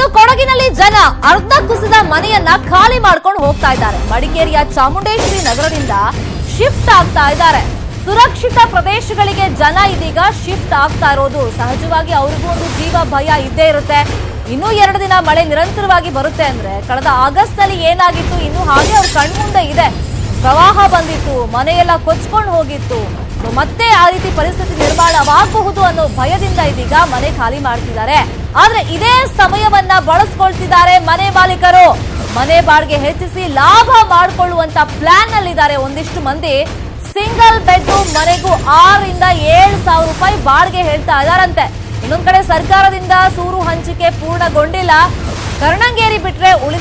ಇನ್ನು ಕೊಡಗಿನಲ್ಲಿ ಜನ ಅರ್ಧ ಕುಸಿದ ಮನೆಯನ್ನ ಖಾಲಿ ಮಾಡ್ಕೊಂಡು ಹೋಗ್ತಾ ಇದ್ದಾರೆ. ಮಡಿಕೇರಿಯ ಚಾಮುಂಡೇಶ್ವರಿ ನಗರದಿಂದ ಶಿಫ್ಟ್ ಆಗ್ತಾ ಇದ್ದಾರೆ. ಸುರಕ್ಷಿತ ಪ್ರದೇಶಗಳಿಗೆ ಜನ ಇದೀಗ ಶಿಫ್ಟ್ ಆಗ್ತಾ ಇರೋದು. ಸಹಜವಾಗಿ ಅವ್ರಿಗೂ ಒಂದು ಜೀವ ಭಯ ಇದ್ದೇ ಇರುತ್ತೆ. ಇನ್ನೂ ಎರಡು ದಿನ ಮಳೆ ನಿರಂತರವಾಗಿ ಬರುತ್ತೆ ಅಂದ್ರೆ ಕಳೆದ ಆಗಸ್ಟ್ನಲ್ಲಿ ಏನಾಗಿತ್ತು, ಇನ್ನು ಹಾಗೆ ಅವ್ರ ಕಣ್ಮುಂದೆ ಇದೆ. ಪ್ರವಾಹ ಬಂದಿತ್ತು, ಮನೆಯೆಲ್ಲ ಕೊಚ್ಕೊಂಡು ಹೋಗಿತ್ತು. ಮತ್ತೆ ಆ ರೀತಿ ಪರಿಸ್ಥಿತಿ ನಿರ್ಮಾಣವಾಗಬಹುದು ಅನ್ನೋ ಭಯದಿಂದ ಇದೀಗ ಮನೆ ಖಾಲಿ ಮಾಡ್ತಿದ್ದಾರೆ. ಆದ್ರೆ ಇದೇ ಸಮಯವನ್ನ ಬಳಸ್ಕೊಳ್ತಿದ್ದಾರೆ ಮನೆ ಮಾಲೀಕರು. ಮನೆ ಬಾಡಿಗೆ ಹೆಚ್ಚಿಸಿ ಲಾಭ ಮಾಡಿಕೊಳ್ಳುವಂತ ಪ್ಲಾನ್ ನಲ್ಲಿದ್ದಾರೆ ಒಂದಿಷ್ಟು ಮಂದಿ ಸಿಂಗಲ್ ಬೆಡ್ರೂಮ್ ಮನೆಗೂ ಆರರಿಂದ ಏಳು ಸಾವಿರ ರೂಪಾಯಿ ಬಾಡಿಗೆ ಹೇಳ್ತಾ ಇದಾರಂತೆ ಇನ್ನೊಂದ್ ಕಡೆ ಸರ್ಕಾರದಿಂದ ಸೂರು ಹಂಚಿಕೆ ಪೂರ್ಣಗೊಂಡಿಲ್ಲ. ಕರ್ಣಂಗೇರಿ ಬಿಟ್ರೆ ಉಳಿದ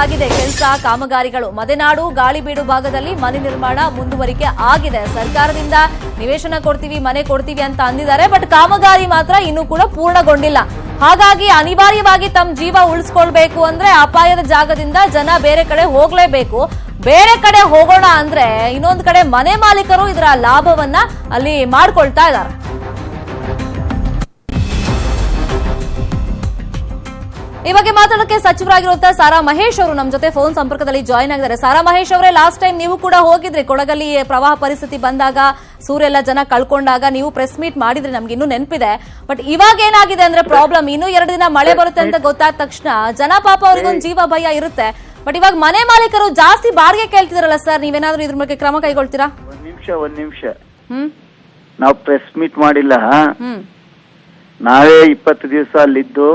ಸಾಗಿದೆ ಕೆಲಸ, ಕಾಮಗಾರಿಗಳು, ಮದೆನಾಡು, ಗಾಳಿಬೀಡು ಭಾಗದಲ್ಲಿ ಮನೆ ನಿರ್ಮಾಣ ಮುಂದುವರಿಕೆ ಆಗಿದೆ. ಸರ್ಕಾರದಿಂದ ನಿವೇಶನ ಕೊಡ್ತೀವಿ, ಮನೆ ಕೊಡ್ತೀವಿ ಅಂತ ಅಂದಿದ್ದಾರೆ, ಬಟ್ ಕಾಮಗಾರಿ ಮಾತ್ರ ಇನ್ನೂ ಕೂಡ ಪೂರ್ಣಗೊಂಡಿಲ್ಲ. ಹಾಗಾಗಿ ಅನಿವಾರ್ಯವಾಗಿ ತಮ್ಮ ಜೀವ ಉಳಿಸ್ಕೊಳ್ಬೇಕು ಅಂದ್ರೆ ಅಪಾಯದ ಜಾಗದಿಂದ ಜನ ಬೇರೆ ಕಡೆ ಹೋಗ್ಲೇಬೇಕು. ಬೇರೆ ಕಡೆ ಹೋಗೋಣ ಅಂದ್ರೆ ಇನ್ನೊಂದು ಕಡೆ ಮನೆ ಮಾಲೀಕರು ಇದರ ಲಾಭವನ್ನ ಅಲ್ಲಿ ಮಾಡ್ಕೊಳ್ತಾ ಇದ್ದಾರೆ. ಈ ಬಗ್ಗೆ ಮಾತಾಡೋಕೆ ಸಚಿವರಾಗಿರುವಂತಹ ಸಾರಾ ಮಹೇಶ್ ಅವರು ನಮ್ಮ ಜೊತೆ ಫೋನ್ ಸಂಪರ್ಕದಲ್ಲಿ ಜಾಯಿನ್ ಆಗಿದ್ದಾರೆ. ಸಾರಾ ಮಹೇಶ್ ಅವರೇ ಲಾಸ್ಟ್ ಟೈಮ್ ನೀವು ಕೂಡ ಹೋಗಿದ್ರಿ. ಕೊಡಗಲ್ಲಿ ಪ್ರವಾಹ ಪರಿಸ್ಥಿತಿ ಬಂದಾಗ ಸೂರ್ಯೆಲ್ಲ ಜನ ಕಳ್ಕೊಂಡಾಗ ನೀವು ಪ್ರೆಸ್ ಮೀಟ್ ಮಾಡಿದ್ರಿ. ನಮ್ಗೆ ಇನ್ನೂ ನೆನಪಿದೆ. ಬಟ್ ಇವಾಗ ಏನಾಗಿದೆ ಅಂದ್ರೆ ಪ್ರಾಬ್ಲಮ್ ಇನ್ನೂ ಎರಡು ದಿನ ಮಳೆ ಬರುತ್ತೆ ಅಂತ ಗೊತ್ತಾದ ತಕ್ಷಣ ಜನ ಪಾಪ ಅವ್ರಿಗೊಂದು ಜೀವ ಭಯ ಇರುತ್ತೆ. ಬಟ್ ಇವಾಗ ಮನೆ ಮಾಲೀಕರು ಜಾಸ್ತಿ ಬಾಡಿಗೆ ಕೇಳ್ತಿದಾರಲ್ಲ ಸರ್ ನೀವೇನಾದ್ರೂ ಇದ್ರ ಬಗ್ಗೆ ಕ್ರಮ ಕೈಗೊಳ್ತೀರಾ? ಒಂದ್ ನಿಮಿಷ ಒಂದ್ ನಿಮಿಷ. ಹ್ಮ್. ನಾವು ಪ್ರೆಸ್ ಮೀಟ್ ಮಾಡಿಲ್ಲ. ಹ್ಮ್. ನಾವೇ ಇಪ್ಪತ್ತು ದಿವಸ ಅಲ್ಲಿದ್ದು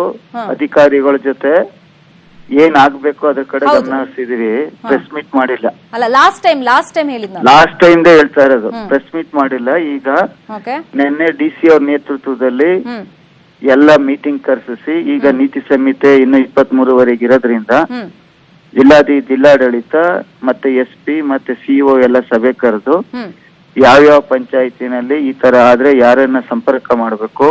ಅಧಿಕಾರಿಗಳ ಜೊತೆ ಏನ್ ಆಗ್ಬೇಕು ಅದ್ರ ಕಡೆ. ಗಮನ ಹರಿಸಿದೀವಿ ಪ್ರೆಸ್ ಮೀಟ್ ಮಾಡಿಲ್ಲ. ಅಲ್ಲ ಲಾಸ್ಟ್ ಟೈಮ್ ಲಾಸ್ಟ್ ಟೈಮ್ ಹೇಳಿದ್ ನಾನು. ಲಾಸ್ಟ್ ಟೈಮ್ ಹೇಳ್ತಾ ಇರೋದು. ಪ್ರೆಸ್ ಮೀಟ್ ಮಾಡಿಲ್ಲ. ಈಗ ನಿನ್ನೆ ಡಿ ಸಿ ಅವ್ರ ನೇತೃತ್ವದಲ್ಲಿ ಎಲ್ಲ ಮೀಟಿಂಗ್ ಕರೆಸಿ ಈಗ ನೀತಿ ಸಂಹಿತೆ ಇನ್ನು ಇಪ್ಪತ್ತ್ ಮೂರುವರೆಗೆ ಇರೋದ್ರಿಂದ ಜಿಲ್ಲಾಧಿ ಜಿಲ್ಲಾಡಳಿತ ಮತ್ತೆ ಎಸ್ ಪಿ ಮತ್ತೆ ಸಿಇಒ ಎಲ್ಲ ಸಭೆ ಕರೆದು ಯಾವ್ಯಾವ ಪಂಚಾಯತಿನಲ್ಲಿ ಈ ತರ ಆದ್ರೆ ಯಾರನ್ನ ಸಂಪರ್ಕ ಮಾಡಬೇಕು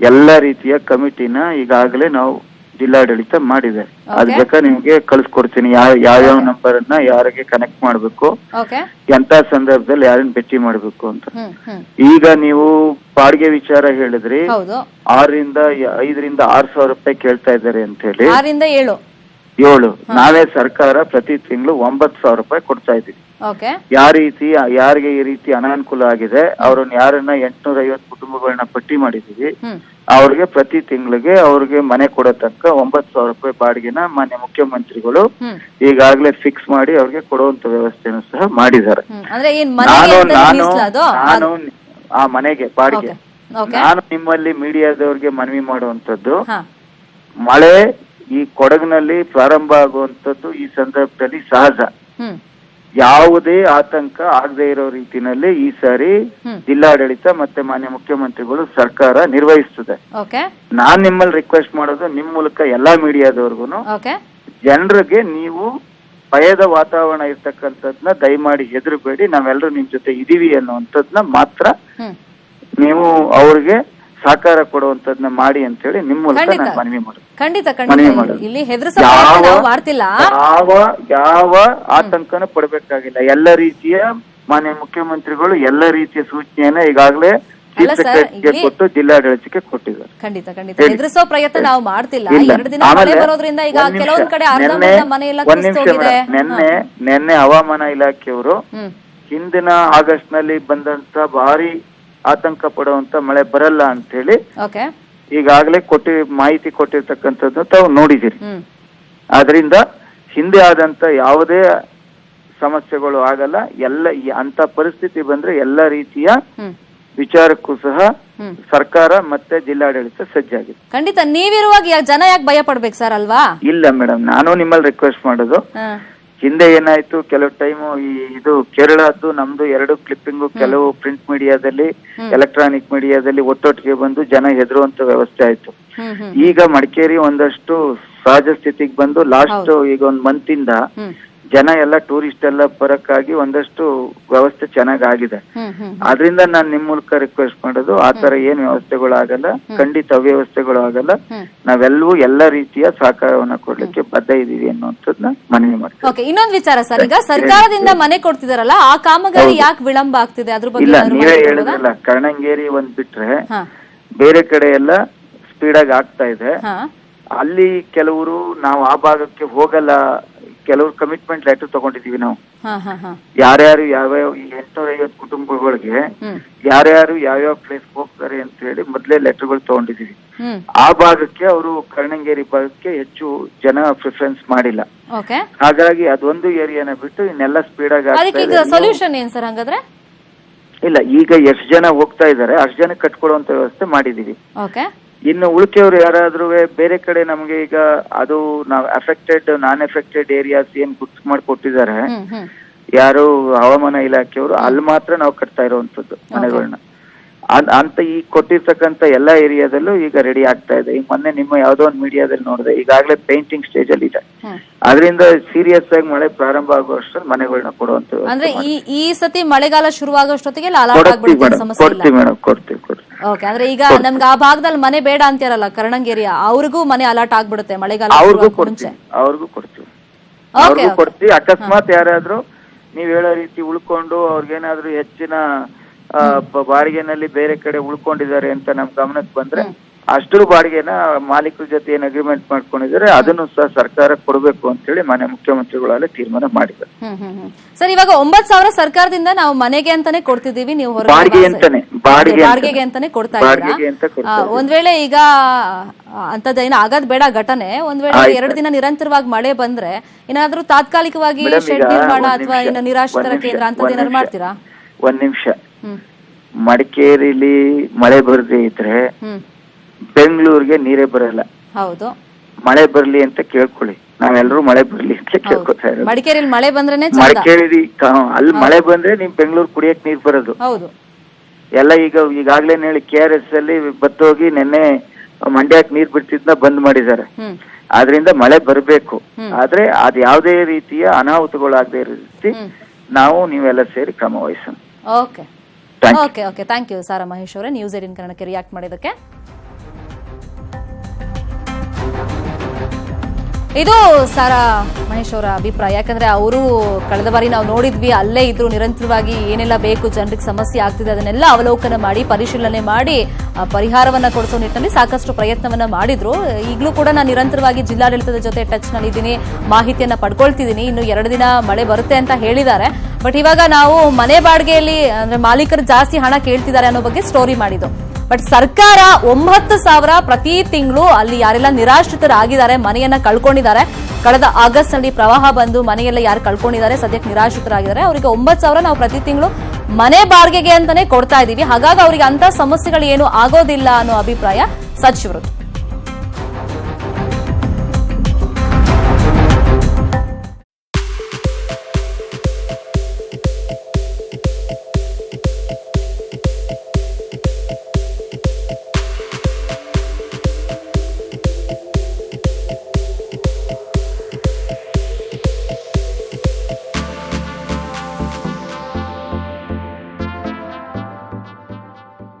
ಎಲ್ಲ ರೀತಿಯ ಕಮಿಟಿನ ಈಗಾಗಲೇ ನಾವು ಜಿಲ್ಲಾಡಳಿತ ಮಾಡಿದೆ. ಅದ್ ಬೇಕ ನಿಮ್ಗೆ ಕಳ್ಸಿಕೊಡ್ತೀನಿ. ಯಾವ ಯಾವ್ಯಾವ ನಂಬರ್ ಅನ್ನ ಯಾರಿಗೆ ಕನೆಕ್ಟ್ ಮಾಡ್ಬೇಕು. ಎಂತ ಸಂದರ್ಭದಲ್ಲಿ ಯಾರನ್ನ ಭೇಟಿ ಮಾಡ್ಬೇಕು ಅಂತ. ಈಗ ನೀವು ಬಾಡಿಗೆ ವಿಚಾರ ಹೇಳಿದ್ರಿ. ಆರರಿಂದ ಐದರಿಂದ ಆರ್ ಸಾವಿರ ರೂಪಾಯಿ ಕೇಳ್ತಾ ಇದ್ದಾರೆ ಅಂತ ಹೇಳಿ. ಏಳು. ನಾವೇ ಸರ್ಕಾರ ಪ್ರತಿ ತಿಂಗಳು ಒಂಬತ್ತು ಸಾವಿರ ರೂಪಾಯಿ ಕೊಡ್ತಾ ಇದೀವಿ ಯಾವ ರೀತಿ ಯಾರಿಗೆ ಈ ರೀತಿ ಅನಾನುಕೂಲ ಆಗಿದೆ ಅವ್ರನ್ನ ಯಾರನ್ನ ಎಂಟ್ನೂರ ಐವತ್ತು ಕುಟುಂಬಗಳನ್ನ ಪಟ್ಟಿ ಮಾಡಿದೀವಿ ಅವ್ರಿಗೆ ಪ್ರತಿ ತಿಂಗಳಿಗೆ ಅವ್ರಿಗೆ ಮನೆ ಕೊಡೋ ತನಕ ಒಂಬತ್ತು ಸಾವಿರ ರೂಪಾಯಿ ಬಾಡಿಗೆನ ಮಾನ್ಯ ಮುಖ್ಯಮಂತ್ರಿಗಳು ಈಗಾಗಲೇ ಫಿಕ್ಸ್ ಮಾಡಿ ಅವ್ರಿಗೆ ಕೊಡುವಂತ ವ್ಯವಸ್ಥೆಯನ್ನು ಸಹ ಮಾಡಿದ್ದಾರೆ. ನಾನು ನಾನು ನಾನು ಆ ಮನೆಗೆ ಬಾಡಿಗೆ. ನಾನು ನಿಮ್ಮಲ್ಲಿ ಮೀಡಿಯಾದವ್ರಿಗೆ ಮನವಿ ಮಾಡುವಂತದ್ದು ಮಳೆ ಈ ಕೊಡಗಿನಲ್ಲಿ ಪ್ರಾರಂಭ ಆಗುವಂತದ್ದು ಈ ಸಂದರ್ಭದಲ್ಲಿ ಸಹಜ. ಯಾವುದೇ ಆತಂಕ ಆಗದೆ ಇರೋ ರೀತಿನಲ್ಲಿ ಈ ಸಾರಿ ಜಿಲ್ಲಾಡಳಿತ ಮತ್ತೆ ಮಾನ್ಯ ಮುಖ್ಯಮಂತ್ರಿಗಳು ಸರ್ಕಾರ ನಿರ್ವಹಿಸ್ತದೆ ನಾನ್ ನಿಮ್ಮಲ್ಲಿ ರಿಕ್ವೆಸ್ಟ್ ಮಾಡೋದು ನಿಮ್ ಮೂಲಕ ಎಲ್ಲಾ ಮೀಡಿಯಾದವ್ರಿಗೂ ಜನರಿಗೆ ನೀವು ಭಯದ ವಾತಾವರಣ ಇರ್ತಕ್ಕಂಥದ್ನ ದಯಮಾಡಿ ಹೆದರಬೇಡಿ. ನಾವೆಲ್ಲರೂ ನಿಮ್ ಜೊತೆ ಇದೀವಿ ಅನ್ನುವಂಥದ್ನ ಮಾತ್ರ ನೀವು ಅವ್ರಿಗೆ ಸಹಕಾರ ಕೊಡುವಂತದ್ನ ಮಾಡಿ ಅಂತ ಹೇಳಿ ನಿಮ್ಮ ಮೂಲಕ ನಾನು ಮನವಿ ಮಾಡೋದು. ಖಂಡಿತ ಮನವಿ ಖಂಡಿತ ಮಾಡೋದು. ಇಲ್ಲಿ ಹೆದರ್ಸೋ ಯಾವ ನಾವು ಮಾಡ್ತಿಲ್ಲ. ಯಾವ ಯಾವ ಆತಂಕನೂ ಪಡಬೇಕಾಗಿಲ್ಲ. ಎಲ್ಲ ರೀತಿಯ ಮಾನ್ಯ ಮುಖ್ಯಮಂತ್ರಿಗಳು ಎಲ್ಲ ರೀತಿಯ ಸೂಚನೆಯನ್ನ ಈಗಾಗಲೇ ಅಲ್ಲ ಚೀಫ್ ಸರ್, ಸೆಕ್ರೆಟರಿಗೆ ಇಲ್ಲಿ- ಕೊಟ್ಟು ಜಿಲ್ಲಾಡಳಿತಕ್ಕೆ ಕೊಟ್ಟಿದ್ದಾರೆ. ಖಂಡಿತ ಖಂಡಿತ. ಹೇಳಿ. ಹೆದರ್ಸೋ ಪ್ರಯತ್ನ ನಾವು ಮಾಡ್ತಿಲ್ಲ. ಇಲ್ಲ. ಎರಡು ದಿನ ಮಳೆ ಆಮೇಲೆ ಬರೋದ್ರಿಂದ ಈಗ ಒಂದ್ ನಿಮಿಷ. ಕೆಲವೊಂದ್ ಕಡೆ ಅರ್ಧ ನೆನ್ನೆ- ಮನೆ ಎಲ್ಲ ಒಂದ್ ನಿಮಿಷ ಕುಸಿದೋಗಿದೆ ಮೇಡಮ್. ನೆನ್ನೆ ನೆನ್ನೆ ಹವಾಮಾನ ಇಲಾಖೆಯವರು ಹ್ಮ್. ಹಿಂದಿನ ಆಗಸ್ಟ್ನಲ್ಲಿ ಬಂದಂತ ಭಾರಿ ಆತಂಕ ಪಡುವಂತ ಮಳೆ ಬರಲ್ಲ ಅಂತ ಹೇಳಿ ಓಕೆ ಈಗಾಗಲೇ ಕೊಟ್ಟಿ ಮಾಹಿತಿ ಕೊಟ್ಟಿರ್ತಕ್ಕಂಥದ್ದು ತಾವು ನೋಡಿದಿರಿ. ಹ್ಮ್. ಆದ್ರಿಂದ ಹಿಂದೆ ಆದಂತ ಯಾವುದೇ ಸಮಸ್ಯೆಗಳು ಆಗಲ್ಲ ಎಲ್ಲ ಈ- ಅಂತ ಪರಿಸ್ಥಿತಿ ಬಂದ್ರೆ ಎಲ್ಲ ರೀತಿಯ ಹ್ಮ್. ವಿಚಾರಕ್ಕೂ ಸಹ ಹ್ಮ್. ಸರ್ಕಾರ ಮತ್ತೆ ಜಿಲ್ಲಾಡಳಿತ ಸಜ್ಜಾಗಿದೆ. ಖಂಡಿತ ನೀವಿರುವಾಗ ಯಾ- ಜನ ಯಾಕೆ ಭಯ ಪಡ್ಬೇಕು ಸರ್ ಅಲ್ವಾ? ಇಲ್ಲ ಮೇಡಮ್ ನಾನು ನಿಮ್ಮಲ್ಲಿ ರಿಕ್ವೆಸ್ಟ್ ಮಾಡೋದು ಹಾ. ಹಿಂದೆ ಏನಾಯ್ತು ಕೆಲವು ಟೈಮು ಈ ಇದು ಕೇರಳದ್ದು ನಮ್ದು ಎರಡು ಕ್ಲಿಪ್ಪಿಂಗು ಕೆಲವು ಪ್ರಿಂಟ್ ಮೀಡಿಯಾದಲ್ಲಿ. ಎಲೆಕ್ಟ್ರಾನಿಕ್ ಮೀಡಿಯಾದಲ್ಲಿ ಒಟ್ಟೊಟ್ಟಿಗೆ ಬಂದು ಜನ ಹೆದರುವಂತ ವ್ಯವಸ್ಥೆ ಆಯ್ತು. ಈಗ ಮಡಿಕೇರಿ ಒಂದಷ್ಟು ಸಹಜ ಸ್ಥಿತಿಗೆ ಬಂದು ಲಾಸ್ಟ್ ಈಗ ಒಂದ್ ಮಂತ್ ಇಂದ ಜನ ಎಲ್ಲ ಟೂರಿಸ್ಟ್ ಎಲ್ಲ ಬರಕ್ಕಾಗಿ ಒಂದಷ್ಟು ವ್ಯವಸ್ಥೆ ಚೆನ್ನಾಗ್ ಆಗಿದೆ ಅದರಿಂದ ಹ್ಮ್. ಆದ್ರಿಂದ ನಾನ್ ನಿಮ್ ಮೂಲಕ ರಿಕ್ವೆಸ್ಟ್ ಮಾಡೋದು ಆ ತರ ಏನ್ ವ್ಯವಸ್ಥೆಗಳು ಆಗಲ್ಲ ಖಂಡಿತ ಅವ್ಯವಸ್ಥೆಗಳು ಆಗಲ್ಲ. ನಾವೆಲ್ಲವೂ ಎಲ್ಲ ರೀತಿಯ ಸಹಕಾರವನ್ನ ಕೊಡ್ಲಿಕ್ಕೆ ಬದ್ಧ ಇದೀವಿ ಅನ್ನುವಂಥದ್ನ ಮನವಿ ಮಾಡ್ತೀವಿ. ಓಕೆ ಇನ್ನೊಂದ್ ವಿಚಾರ ಸರ್. ಈಗ ಸರ್ಕಾರದಿಂದ ಮನೆ ಕೊಡ್ತಿದಾರಲ್ಲ ಆ ಕಾಮಗಾರಿ ಯಾಕೆ ವಿಳಂಬ ಆಗ್ತಿದೆ? ಅದ್ರ ಬಗ್ಗೆ ಇಲ್ಲ ನೀವೇ ಹೇಳಿದ್ರಲ್ಲ ಕರ್ಣಂಗೇರಿ ಒಂದ್ ಬಿಟ್ರೆ ಬೇರೆ ಕಡೆ ಎಲ್ಲ ಸ್ಪೀಡ್ ಆಗಿ ಆಗ್ತಾ ಇದೆ. ಅಲ್ಲಿ ಕೆಲವರು ನಾವು ಆ ಭಾಗಕ್ಕೆ ಹೋಗಲ್ಲ ಕೆಲವರು ಕಮಿಟ್ಮೆಂಟ್ ಲೆಟರ್ ತಗೊಂಡಿದೀವಿ ನಾವು. ಯಾರ್ಯಾರು ಯಾವ್ಯಾವ ಈ ಎಂಟ್ನೂರ ಐವತ್ತು ಕುಟುಂಬಗಳಿಗೆ ಯಾರ್ಯಾರು ಯಾವ್ಯಾವ ಪ್ಲೇಸ್ ಹೋಗ್ತಾರೆ ಅಂತ ಹೇಳಿ ಮೊದಲೇ ಲೆಟರ್ಗಳು ತಗೊಂಡಿದೀವಿ. ಆ ಭಾಗಕ್ಕೆ ಅವರು ಕರ್ಣಂಗೇರಿ ಭಾಗಕ್ಕೆ ಹೆಚ್ಚು ಜನ ಪ್ರಿಫರೆನ್ಸ್ ಮಾಡಿಲ್ಲ. ಹಾಗಾಗಿ ಅದೊಂದು ಏರಿಯಾನ ಬಿಟ್ಟು ಇನ್ನೆಲ್ಲ ಸ್ಪೀಡ್ ಆಗಿ ಸೊಲ್ಯೂಷನ್ ಏನ್ ಸರ್ ಹಂಗಾದ್ರೆ? ಇಲ್ಲ ಈಗ ಎಷ್ಟು ಜನ ಹೋಗ್ತಾ ಇದ್ದಾರೆ ಅಷ್ಟು ಜನ ಕಟ್ಕೊಳ್ಳುವಂತ ವ್ಯವಸ್ಥೆ ಮಾಡಿದೀವಿ. ಇನ್ನು ಉಳಿಕೆಯವರು ಯಾರಾದ್ರೂ ಬೇರೆ ಕಡೆ ನಮಗೆ ಈಗ ಅದು ನಾವು ಅಫೆಕ್ಟೆಡ್ ನಾನ್ ಎಫೆಕ್ಟೆಡ್ ಏರಿಯಾಸ್ ಏನ್ ಗುರ್ತು ಮಾಡಿ ಕೊಟ್ಟಿದ್ದಾರೆ ಹ್ಮ್ ಹ್ಮ್. ಯಾರು ಹವಾಮಾನ ಇಲಾಖೆಯವರು ಅಲ್ಲಿ ಮಾತ್ರ ನಾವು ಕಟ್ತಾ ಇರುವಂತದ್ದು ಮನೆಗಳನ್ನ ಅಂತ ಈ ಕೊಟ್ಟಿರ್ತಕ್ಕಂತ ಎಲ್ಲಾ ಏರಿಯಾದಲ್ಲೂ ಈಗ ರೆಡಿ ಆಗ್ತಾ ಇದೆ. ಈಗ ಮೊನ್ನೆ ನಿಮ್ಮ ಯಾವ್ದೋ ಒಂದು ಮೀಡಿಯಾದಲ್ಲಿ ನೋಡಿದೆ ಈಗಾಗಲೇ ಪೇಂಟಿಂಗ್ ಸ್ಟೇಜ್ ಅಲ್ಲಿ ಇದೆ. ಹ್ಮ್. ಅದರಿಂದ ಸೀರಿಯಸ್ ಆಗಿ ಮಳೆ ಪ್ರಾರಂಭ ಆಗುವಷ್ಟರಲ್ಲಿ ಮನೆಗಳನ್ನ ಕೊಡುವಂತ ಅಂದ್ರೆ ಈ ಈ ಸತಿ ಮಳೆಗಾಲ ಶುರುವಾಗೋಷ್ಟೊತ್ತಿಗೆ ಅಲರ್ಟ್ ಕೊಡ್ತೀವಿ ಆಗ್ಬಿಡುತ್ತೆ ಮೇಡಮ್ ಸಮಸ್ಯೆ ಇಲ್ಲ. ಕೊಡ್ತೀವಿ ಮೇಡಮ್ ಕೊಡ್ತೀವಿ ಕೊಡ್ತೀವಿ. ಓಕೆ ಅಂದ್ರೆ ಈಗ ನಮ್ಗೆ ಆ ಭಾಗದಲ್ಲಿ ಮನೆ ಬೇಡ ಅಂತೀರಲ್ಲ ಕರ್ಣಂಗೇರಿಯ ಅವ್ರಿಗೂ ಮನೆ ಅಲರ್ಟ್ ಆಗ್ಬಿಡುತ್ತೆ ಮಳೆಗಾಲ ಅವ್ರಿಗೂ ಕೊಡ್ತೀವಿ ಅವ್ರಿಗೂ ಕೊಡ್ತೀವಿ. ಅವ್ರಿಗೂ ಕೊಡ್ತೀವಿ. ಅಕಸ್ಮಾತ್ ಯಾರಾದ್ರೂ ನೀವ್ ಹೇಳೋ ರೀತಿ ಉಳ್ಕೊಂಡು ಅವ್ರಿಗೇನಾದ್ರೂ ಹೆಚ್ಚಿನ ಬಾಡಿಗೆನಲ್ಲಿ ಬೇರೆ ಕಡೆ ಉಳ್ಕೊಂಡಿದ್ದಾರೆ ಅಂತ ನಮ್ ಗಮನಕ್ಕೆ ಬಂದ್ರೆ ಅಷ್ಟರ ಬಾಡಿಗೆನ ಮಾಲೀಕರ ಜೊತೆ ಏನ್ ಅಗ್ರಿಮೆಂಟ್ ಮಾಡ್ಕೊಂಡಿದ್ದಾರೆ ಅದನ್ನು ಸಹ ಸರ್ಕಾರ ಕೊಡಬೇಕು ಅಂತ ಹೇಳಿ ಮನೆ ಮುಖ್ಯಮಂತ್ರಿಗಳಲ್ಲಿ ತೀರ್ಮಾನ ಮಾಡಿದ್ದಾರೆ. ಸರ್ ಇವಾಗ ಒಂಬತ್ ಸಾವಿರ ಸರ್ಕಾರದಿಂದ ನಾವು ಮನೆಗೆ ಅಂತಾನೆ ಕೊಡ್ತಿದೀವಿ ನೀವು ಬಾಡಿಗೆ ಅಂತಾನೆ ಬಾಡಿಗೆ ಅಂತಾನೆ. ಕೊಡ್ತಾ ಒಂದ್ ವೇಳೆ ಈಗ ಅಂತದೇನು ಆಗದ್ ಬೇಡ ಘಟನೆ ಒಂದ್ ವೇಳೆ. ಎರಡು ದಿನ ನಿರಂತರವಾಗಿ ಮಳೆ ಬಂದ್ರೆ ಏನಾದ್ರೂ ತಾತ್ಕಾಲಿಕವಾಗಿ ಶೆಡ್ ನಿರ್ಮಾಣ ಅಥವಾ ನಿರಾಶ್ರಿತರ ಕೇಂದ್ರ ಅಂತ ಅಂತದ್ ಒಂದ್ ಏನಾದ್ರು ನಿಮಿಷ. ಮಾಡ್ತೀರಾ? ಒಂದ್ ನಿಮಿಷ. ಮಡಿಕೇರಿಲಿ ಮಳೆ ಬರದೇ ಇದ್ರೆ ಬೆಂಗಳೂರಿಗೆ ನೀರೇ ಬರಲ್ಲ. ಹೌದು. ಮಳೆ ಬರ್ಲಿ ಅಂತ ಕೇಳ್ಕೊಳ್ಳಿ. ನಾವೆಲ್ಲರೂ ಮಳೆ ಬರ್ಲಿ ಅಂತ ಕೇಳ್ಕೊತಾ ಇರೋದು. ಮಡಿಕೇರಿಯಲ್ಲಿ ಮಳೆ ಬಂದ್ರೆ ಮಡಿಕೇರಿ ಅಲ್ಲಿ ಮಳೆ ಬಂದ್ರೆ ನಿಮ್ ಬೆಂಗಳೂರು ಕುಡಿಯಕ್ ನೀರ್ ಬರೋದು. ಹೌದು. ಎಲ್ಲ ಈಗ ಈಗಾಗ್ಲೇ ಹೇಳಿ ಕೆ ಆರ್ ಎಸ್ ಅಲ್ಲಿ ಬತ್ತೋಗಿ ನಿನ್ನೆ ಮಂಡ್ಯಕ್ ನೀರ್ ಬಿಡ್ತಿದ್ನ ಬಂದ್ ಮಾಡಿದ್ದಾರೆ. ಆದ್ರಿಂದ ಮಳೆ ಬರಬೇಕು. ಆದ್ರೆ ಅದ್ ಯಾವುದೇ ರೀತಿಯ ಅನಾಹುತಗಳಾಗದೇ ರೀತಿ ನಾವು ನೀವೆಲ್ಲ ಸೇರಿ ಕ್ರಮ ವಹಿಸೋಣ. Okay. Okay okay. Thank you Sara Mahesh ಅವರೇ. ನ್ಯೂಸ್ ಏಟಿನ್ ಕನ್ನಡಕ್ಕೆ ರಿಯಾಕ್ಟ್ ಮಾಡಿದ್ದಕ್ಕೆ. ಇದು ಸಾರಾ ಮಹೇಶ್ ಅವರ ಅಭಿಪ್ರಾಯ. ಯಾಕಂದ್ರೆ ಅವರು ಕಳೆದ ಬಾರಿ ನಾವು ನೋಡಿದ್ವಿ, ಅಲ್ಲೇ ಇದ್ರು ನಿರಂತರವಾಗಿ ಏನೆಲ್ಲ ಬೇಕು, ಜನರಿಗೆ ಸಮಸ್ಯೆ ಆಗ್ತಿದೆ, ಅದನ್ನೆಲ್ಲ ಅವಲೋಕನ ಮಾಡಿ, ಪರಿಶೀಲನೆ ಮಾಡಿ ಪರಿಹಾರವನ್ನ ಕೊಡಿಸೋ ನಿಟ್ಟಿನಲ್ಲಿ ಸಾಕಷ್ಟು ಪ್ರಯತ್ನವನ್ನ ಮಾಡಿದ್ರು. ಈಗಲೂ ಕೂಡ ನಾನು ನಿರಂತರವಾಗಿ ಜಿಲ್ಲಾಡಳಿತದ ಜೊತೆ ಟಚ್ ನಲ್ಲಿದ್ದೀನಿ ಮಾಹಿತಿಯನ್ನ ಪಡ್ಕೊಳ್ತಿದ್ದೀನಿ. ಇನ್ನು ಎರಡು ದಿನ ಮಳೆ ಬರುತ್ತೆ ಅಂತ ಹೇಳಿದ್ದಾರೆ. ಬಟ್ ಇವಾಗ ನಾವು ಮನೆ ಬಾಡಿಗೆಯಲ್ಲಿ, ಅಂದ್ರೆ ಮಾಲೀಕರು ಜಾಸ್ತಿ ಹಣ ಕೇಳ್ತಿದ್ದಾರೆ ಅನ್ನೋ ಬಗ್ಗೆ ಸ್ಟೋರಿ ಮಾಡಿದ್ದು. ಬಟ್ ಸರ್ಕಾರ ಒಂಬತ್ತು ಸಾವಿರ ಪ್ರತಿ ತಿಂಗಳು ಅಲ್ಲಿ ಯಾರೆಲ್ಲ ನಿರಾಶ್ರಿತರಾಗಿದ್ದಾರೆ, ಮನೆಯನ್ನ ಕಳ್ಕೊಂಡಿದ್ದಾರೆ. ಕಳೆದ ಆಗಸ್ಟ್ನಲ್ಲಿ ಪ್ರವಾಹ ಬಂದು ಮನೆಯೆಲ್ಲ ಯಾರು ಕಳ್ಕೊಂಡಿದ್ದಾರೆ, ಸದ್ಯಕ್ಕೆ ನಿರಾಶ್ರಿತರಾಗಿದ್ದಾರೆ. ಅವರಿಗೆ ಒಂಬತ್ತು ಸಾವಿರ ನಾವು ಪ್ರತಿ ತಿಂಗಳು ಮನೆ ಬಾಡಿಗೆಗೆ ಅಂತಾನೆ ಕೊಡ್ತಾ ಇದೀವಿ ಹಾಗಾಗಿ ಅವರಿಗೆ ಅಂತ ಸಮಸ್ಯೆಗಳು ಏನು ಆಗೋದಿಲ್ಲ ಅನ್ನೋ ಅಭಿಪ್ರಾಯ ಸಚಿವರದ್ದು.